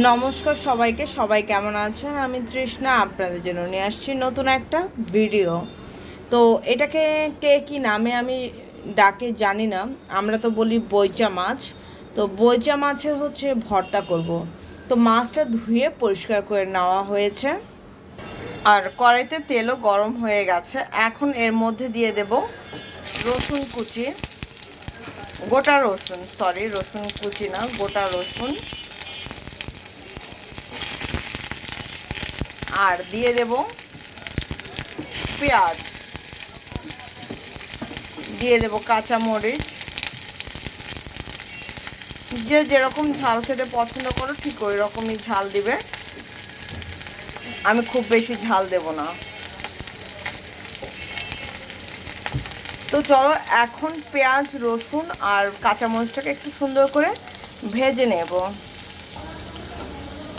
নমস্কার সবাইকে, সবাই কেমন আছেন? আমি তৃষ্ণা, আপনাদের জন্য নিয়ে আসছি নতুন একটা ভিডিও তো এটাকে কে কি নামে আমি ডাকে জানি না, আমরা তো বলি বইচা মাছ। তো বইচা মাছের হচ্ছে ভর্তা করব। তো মাছটা ধুয়ে পরিষ্কার করে নেওয়া হয়েছে। আর কড়াইতে তেলও গরম হয়ে গেছে। এখন এর মধ্যে দিয়ে দেব রসুন কুচি। গোটা রসুন সরি রসুন কুচি না, গোটা রসুন। আর দিয়ে দেব পেঁয়াজ। দিয়ে দেব কাঁচা মরিচ যে যেরকম ঝাল খেতে পছন্দ করো, ঠিক ওই রকমই ঝাল দিবে। আমি খুব বেশি ঝাল দেব না। তো চলো, এখন পেঁয়াজ, রসুন আর কাঁচামরিচটাকে একটু সুন্দর করে ভেজে নেব।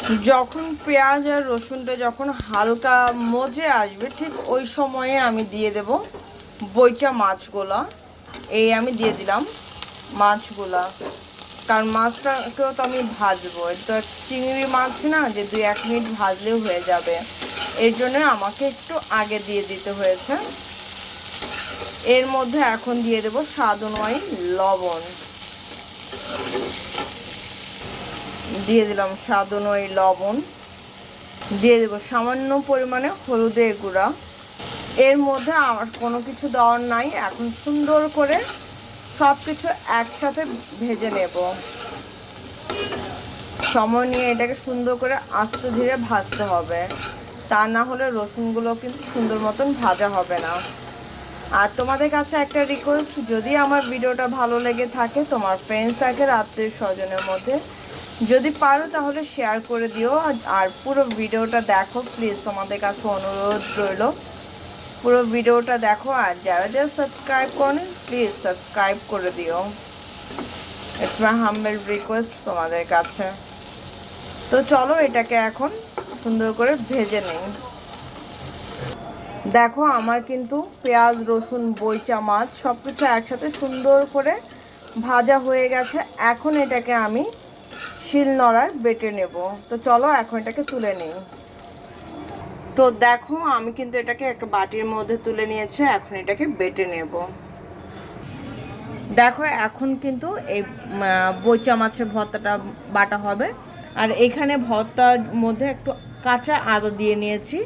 যখন পেঁয়াজ আর রসুনটা যখন হালকা মজে আসবে, ঠিক ওই সময়ে আমি দিয়ে দেব বইটা মাছগুলা। এই আমি দিয়ে দিলাম মাছগুলা। কারণ মাছটাকেও তো আমি ভাজবো। এটা চিংড়ি মাছ না, যে দুই এক মিনিট ভাজলেও হয়ে যাবে। এর জন্য আমাকে একটু আগে দিয়ে দিতে হয়েছে। এর মধ্যে এখন দিয়ে দেব স্বাদ অনুযায়ী লবণ। দিয়ে দিলাম স্বাদ অনুযায়ী লবণ। দিয়ে দেবো সামান্য পরিমাণে হলুদের গুঁড়া। এর মধ্যে আমার কোনো কিছু দেওয়ার নাই। এখন সুন্দর করে সব কিছু একসাথে ভেজে নেব। সময় নিয়ে এটাকে সুন্দর করে আস্তে ধীরে ভাজতে হবে। তা না হলে রসুনগুলো কিন্তু সুন্দর মতন ভাজা হবে না। আর তোমাদের কাছে একটা রিকোয়েস্ট যদি আমার ভিডিওটা ভালো লেগে থাকে, তোমার ফ্রেন্ডস সার্কেল আত্মীয় স্বজনের মধ্যে যদি পারো তাহলে শেয়ার করে দিও। আর পুরো ভিডিওটা দেখো প্লিজ তোমাদের কাছে অনুরোধ রইল। পুরো ভিডিওটা দেখো, আর যারা যারা সাবস্ক্রাইব করেন প্লিজ সাবস্ক্রাইব করে দিও। ইটস মাই হাম্বেল রিকোয়েস্ট তোমাদের কাছে। তো চলো এটাকে এখন সুন্দর করে ভেজে নিই। দেখো আমার কিন্তু পেঁয়াজ, রসুন, বইচা মাছ সব কিছু একসাথে সুন্দর করে ভাজা হয়ে গেছে। এখন এটাকে আমি শিল নড়ার বেটে নেব। তো চলো এখন এটাকে তুলে নিই। তো দেখো আমি কিন্তু এটাকে একটা বাটির মধ্যে তুলে নিয়েছি এখন এটাকে বেটে নেব। দেখো এখন কিন্তু এই বইচা মাছের ভর্তাটা বাটা হবে। আর এখানে ভর্তার মধ্যে একটু কাঁচা আদা দিয়ে নিয়েছি।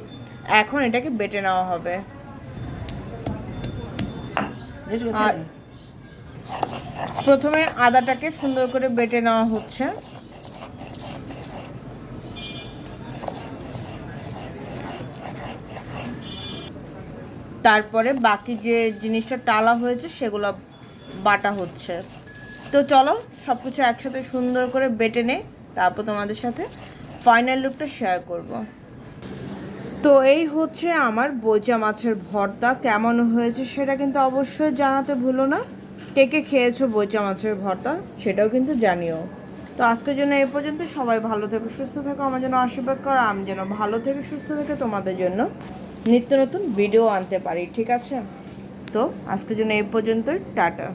এখন এটাকে বেটে নেওয়া হবে। প্রথমে আদাটাকে সুন্দর করে বেটে নেওয়া হচ্ছে। তারপরে বাকি যে জিনিসটা টালা হয়েছে সেগুলো বাটা হচ্ছে। তো চলো সব কিছু একসাথে সুন্দর করে বেটে নে তারপর তোমাদের সাথে ফাইনাল লুকটা শেয়ার করব। তো এই হচ্ছে আমার বোজা মাছের ভর্তা, কেমন হয়েছে সেটা কিন্তু অবশ্যই জানাতে ভুলো না। কে কে খেয়েছো বোজা মাছের ভর্তা সেটাও কিন্তু জানিও। তো আজকের জন্য এই পর্যন্ত, সবাই ভালো থেকে, সুস্থ থাকো, আমার জন্য আশীর্বাদ করো, আমি যেন ভালো থেকে সুস্থ থেকে তোমাদের জন্য নিত্য নতুন ভিডিও আনতে পারি ঠিক আছে? তো আজকের জন্য এই পর্যন্তই টাটা।